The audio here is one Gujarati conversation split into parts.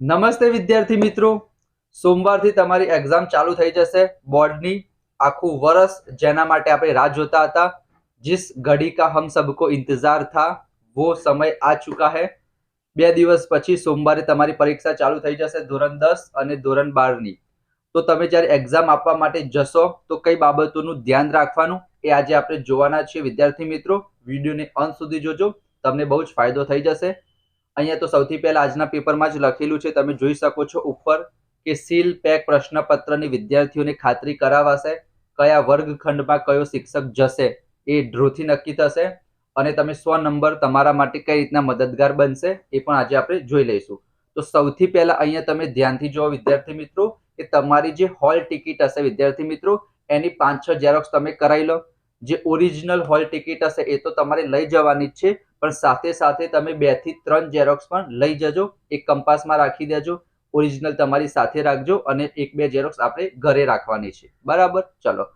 નમસ્તે વિદ્યાર્થી મિત્રો. સોમવારથી તમારી એક્ઝામ ચાલુ થઈ જશે. બોર્ડની આખું વરસ જેના માટે આપણે રાહ જોતા હતા. જીસ ઘડી કા હમ સબકો ઇંતજાર થા, વો સમય આ ચુકા હે. બે દિવસ પછી સોમવારે તમારી પરીક્ષા ચાલુ થઈ જશે ધોરણ દસ અને ધોરણ બારની. તો તમે જ્યારે એક્ઝામ આપવા માટે જશો, તો કઈ બાબતોનું ધ્યાન રાખવાનું એ આજે આપણે જોવાના છીએ. વિદ્યાર્થી મિત્રો, વિડીયોને અંત સુધી જોજો. તમને બહુ જ ફાયદો થઈ જશે. અહીંયા તો સૌથી પહેલા આજના પેપરમાં જ લખેલું છે, તમે જોઈ શકો છો ઉપર કે સીલ પેક પ્રશ્નપત્રની વિદ્યાર્થીઓને ખાતરી કરાવાશે, કયા વર્ગખંડમાં કયો શિક્ષક જશે એ ડ્રોથી નક્કી થશે અને તમે સો નંબર તમારા માટે કઈ રીતના મદદગાર બનશે એ પણ આજે આપણે જોઈ લઈશું. તો સૌથી પહેલા અહીંયા તમે ધ્યાનથી જુઓ વિદ્યાર્થી મિત્રો, કે તમારી જે હોલ ટિકિટ હશે વિદ્યાર્થી મિત્રો, એની પાંચ છ ઝેરોક્સ તમે કરાવી લો. જે ઓરિજિનલ હોલ ટિકિટ હશે એ તો તમારે લઈ જવાની જ છે પણ સાથે સાથે તમે બેથી ત્રણ ઝેરોક્સ પણ લઈ જજો, એક કંપાસમાં રાખી દેજો ઓરિજિનલ તમારી સાથે રાખજો અને એક બે ઝેરોક્સ આપણે ઘરે રાખવાની છે. બરાબર? ચલો.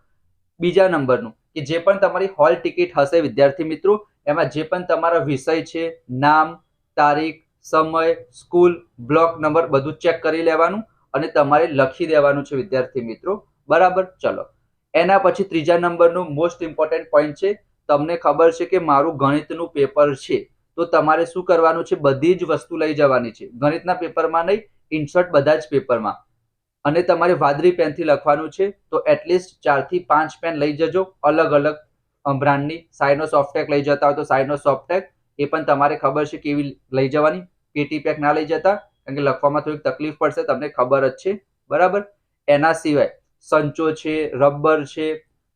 બીજા નંબરનું, કે જે પણ તમારી હોલ ટિકિટ હશે, વિદ્યાર્થી મિત્રો, એમાં જે પણ તમારા વિષય છે, નામ, તારીખ, સમય સ્કૂલ બ્લોક નંબર બધું ચેક કરી લેવાનું અને તમારે લખી દેવાનું છે, વિદ્યાર્થી મિત્રો. બરાબર? ચલો. એના પછી ત્રીજા નંબરનું મોસ્ટ ઇમ્પોર્ટન્ટ પોઈન્ટ છે તમને ખબર છે કે મારું ગણિતનું પેપર છે. તો તમારે શું કરવાનું છે? બધી જ વસ્તુ લઈ જવાની છે. ગણિતના પેપરમાં નહીં ઇન્સર્ટ બધા જ પેપરમાં. અને તમારે વાદળી પેનથી લખવાનું છે. તો એટલીસ્ટ ચારથી પાંચ પેન લઈ જજો. અલગ અલગ બ્રાન્ડની સાઇનો સોફ્ટેક લઈ જતા હોય તો સાઇનો સોફ્ટેક એ પણ તમારે ખબર છે કેવી લઈ જવાની. પેટી પેક ના લઈ જતા. કારણ કે લખવામાં થોડીક તકલીફ પડશે, તમને ખબર જ છે. બરાબર? એના સિવાય સંચો છે, રબર છે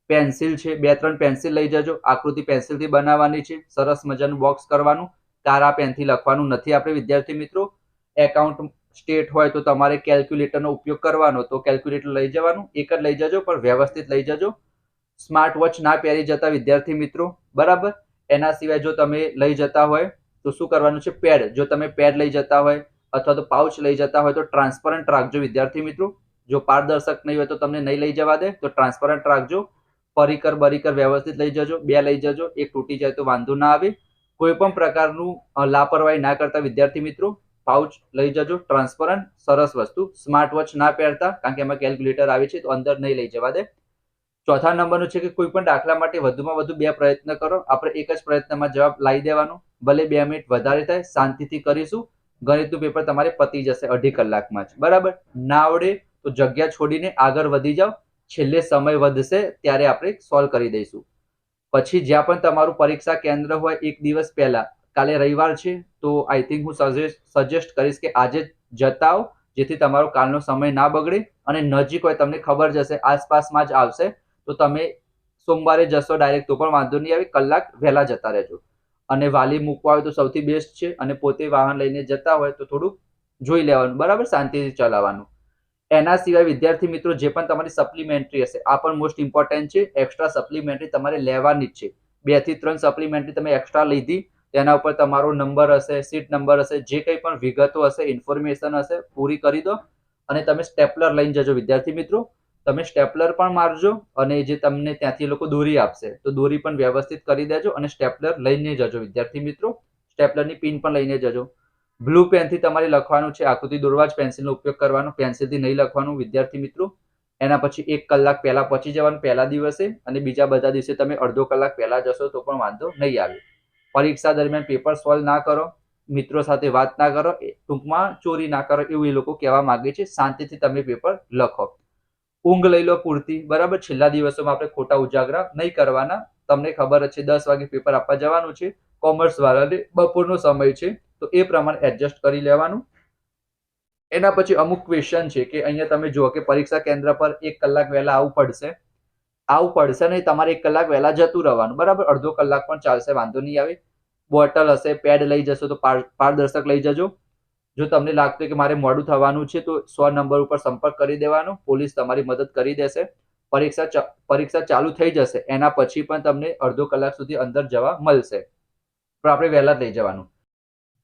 પેન્સિલ છે, બે, ત્રણ પેન્સિલ લઈ જજો. આકૃતિ પેન્સિલથી બનાવવાની છે. સરસ મજાનું બોક્સ કરવાનું. કારા પેનથી લખવાનું નથી આપણે વિદ્યાર્થી મિત્રો. એકાઉન્ટ સ્ટેટ હોય તો તમારે કેલ્ક્યુલેટરનો ઉપયોગ કરવાનો. તો કેલ્ક્યુલેટર લઈ જવાનું. એક જ લઈ જજો, પણ વ્યવસ્થિત લઈ જજો. સ્માર્ટ વોચ ના પહેરી જતા વિદ્યાર્થી મિત્રો. બરાબર? એના સિવાય જો તમે લઈ જતા હોય, તો શું કરવાનું છે? પેડ. જો તમે પેડ લઈ જતા હોય અથવા તો પાઉચ લઈ જતા હોય તો ટ્રાન્સપરન્ટ રાખજો વિદ્યાર્થી મિત્રો. જો પારદર્શક નહીં હોય તો તમને નહીં લઈ જવા દે. તો ટ્રાન્સપરન્ટ રાખજો. પરિકર, બરીકર વ્યવસ્થિત લઈ જજો, બે લઈ જજો, એક તૂટી જાય તો વાંધો ના આવે. કોઈ પણ પ્રકારનું લાપરવાહી ના કરતા વિદ્યાર્થી મિત્રો, પાઉચ લઈ જજો, ટ્રાન્સપરન્ટ, સરસ વસ્તુ. સ્માર્ટ વોચ ના પહેરતા, કારણ કે એમાં કેલ્ક્યુલેટર આવે છે, તો અંદર નહીં લઈ જવા દે. ચોથા નંબરનું છે કે કોઈ પણ દાખલા માટે વધુમાં વધુ બે પ્રયત્ન કરો. આપણે એક જ પ્રયત્નમાં જવાબ લાવી દેવાનો. ભલે બે મિનિટ વધારે થાય, શાંતિથી કરીશું. ગણિતનું પેપર તમારે પતી જશે અઢી કલાકમાં જ. બરાબર? ના આવડે તો જગ્યા છોડીને આગળ વધી જાઓ. છેલ્લે સમય વધશે ત્યારે આપણે સોલ્વ કરી દઈશું. પછી જ્યાં પણ તમારું પરીક્ષા કેન્દ્ર હોય એક દિવસ પહેલા, કાલે રવિવાર છે, તો આઈ થિંક હું સજેસ્ટ સજેસ્ટ કરીશ કે આજે જતા આવો જેથી તમારો કાલનો સમય ના બગડે અને નજીક હોય તમને ખબર જશે આસપાસમાં જ આવશે, તો તમે સોમવારે જશો ડાયરેક્ટ તો પણ વાંધો નહીં આવે, કલાક વહેલા જતા રહેજો. અને વાલી મૂકવા હોય તો સૌથી બેસ્ટ છે, અને પોતે વાહન લઈને જતા હોય તો થોડુંક જોઈ લેવાનું, બરાબર? શાંતિથી ચલાવવાનું. એના સિવાય વિદ્યાર્થી મિત્રો, જે પણ તમારી સપ્લિમેન્ટરી હશે, આ પણ મોસ્ટ ઇમ્પોર્ટન્ટ છે. એક્સ્ટ્રા સપ્લિમેન્ટરી તમારે લેવાની જ છે. બેથી ત્રણ સપ્લિમેન્ટરી તમે એક્સ્ટ્રા લીધી, તેના ઉપર તમારો નંબર હશે સીટ નંબર હશે, જે કંઈ પણ વિગતો હશે ઇન્ફોર્મેશન હશે, પૂરી કરી દો અને તમે સ્ટેપલર લઈને જજો. વિદ્યાર્થી મિત્રો, તમે સ્ટેપલર પણ મારજો અને જે તમને ત્યાંથી લોકો દોરી આપશે, તો દોરી પણ વ્યવસ્થિત કરી દેજો અને સ્ટેપલર લઈને જજો. વિદ્યાર્થી મિત્રો સ્ટેપલરની પિન પણ લઈને જજો. બ્લુ પેનથી તમારે લખવાનું છે, આકૃતિ દોરવા જ પેન્સિલનો ઉપયોગ કરવાનો. પેન્સિલથી નહીં લખવાનું, વિદ્યાર્થી મિત્રો. એના પછી એક કલાક પહેલા પહોંચી જવાનું, પહેલા દિવસે. અને બીજા બધા દિવસે તમે અડધો કલાક પહેલા જશો તો પણ વાંધો નહીં આવે. પરીક્ષા દરમિયાન પેપર સોલ્વ ના કરો, મિત્રો સાથે વાત ના કરો ટૂંકમાં ચોરી ના કરો એવું એ લોકો કહેવા માંગે છે. શાંતિથી તમે પેપર લખો. ઊંઘ લઈ લો પૂરતી, બરાબર? છેલ્લા દિવસોમાં આપણે ખોટા ઉજાગરા નહીં કરવાના. તમને ખબર છે, દસ વાગે પેપર આપવા જવાનું છે. કોમર્સ વાળાને બપોરનો સમય છે. તો એ પ્રમાણે એડજસ્ટ કરી લેવાનું. એના પછી અમુક ક્વેશ્ચન છે કે અહીંયા તમે જુઓ કે પરીક્ષા કેન્દ્ર પર એક કલાક વહેલા આવવું પડશે. આવું પડશે નહીં, તમારે એક કલાક વહેલા જતું રહેવાનું. બરાબર? અડધો કલાક પણ ચાલશે, વાંધો નહીં આવે. બોટલ હશે પેડ લઈ જશો તો પારદર્શક લઈ જજો. જો તમને લાગતું કે મારે મોડું થવાનું છે તો સો નંબર ઉપર સંપર્ક કરી દેવાનો. પોલીસ તમારી મદદ કરી દેશે. પરીક્ષા પરીક્ષા ચાલુ થઈ જશે. એના પછી પણ તમને અડધો કલાક સુધી અંદર જવા મળશે. પણ આપણે વહેલા લઈ જવાનું.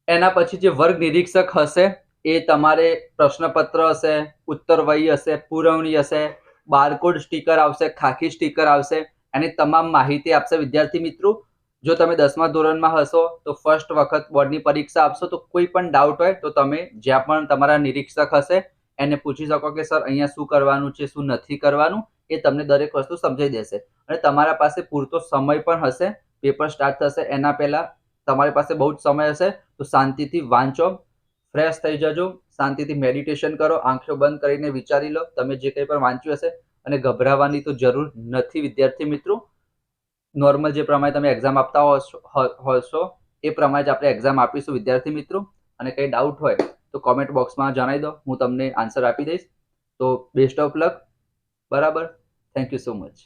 એના પછી જે વર્ગ નિરીક્ષક હશે, એ તમારે પ્રશ્નપત્ર હશે ઉત્તરવહી હશે, પુરવણી હશે, બારકોડ સ્ટીકર આવશે, ખાખી સ્ટીકર આવશે, એની તમામ માહિતી આપશે. વિદ્યાર્થી મિત્રો, જો તમે દસમા ધોરણમાં હશો, તો ફર્સ્ટ વખત બોર્ડની પરીક્ષા આપશો, તો કોઈ પણ ડાઉટ હોય, તો તમે જ્યાં પણ તમારા નિરીક્ષક હશે, એને પૂછી શકો કે, સર, અહીંયા શું કરવાનું છે, શું નથી કરવાનું? એ તમને દરેક વસ્તુ સમજાઈ દેશે. અને તમારા પાસે પૂરતો સમય પણ હશે પેપર સ્ટાર્ટ થશે, એના પહેલા તમારી પાસે બહુ જ સમય હશે, તો શાંતિથી વાંચો ફ્રેશ થઈ જજો, શાંતિથી મેડિટેશન કરો, આંખો બંધ કરીને વિચારી લો, તમે જે કંઈ પણ વાંચ્યું હશે, અને ગભરાવાની તો જરૂર નથી, વિદ્યાર્થી મિત્રો. નોર્મલ જે પ્રમાણે તમે એક્ઝામ આપતા હોશો એ પ્રમાણે જ આપણે એક્ઝામ આપીશું, વિદ્યાર્થી મિત્રો. અને કંઈ ડાઉટ હોય, તો કોમેન્ટ બોક્સમાં જણાવી દો, હું તમને આન્સર આપી દઈશ. તો બેસ્ટ ઓફ લક બરાબર? Thank you so much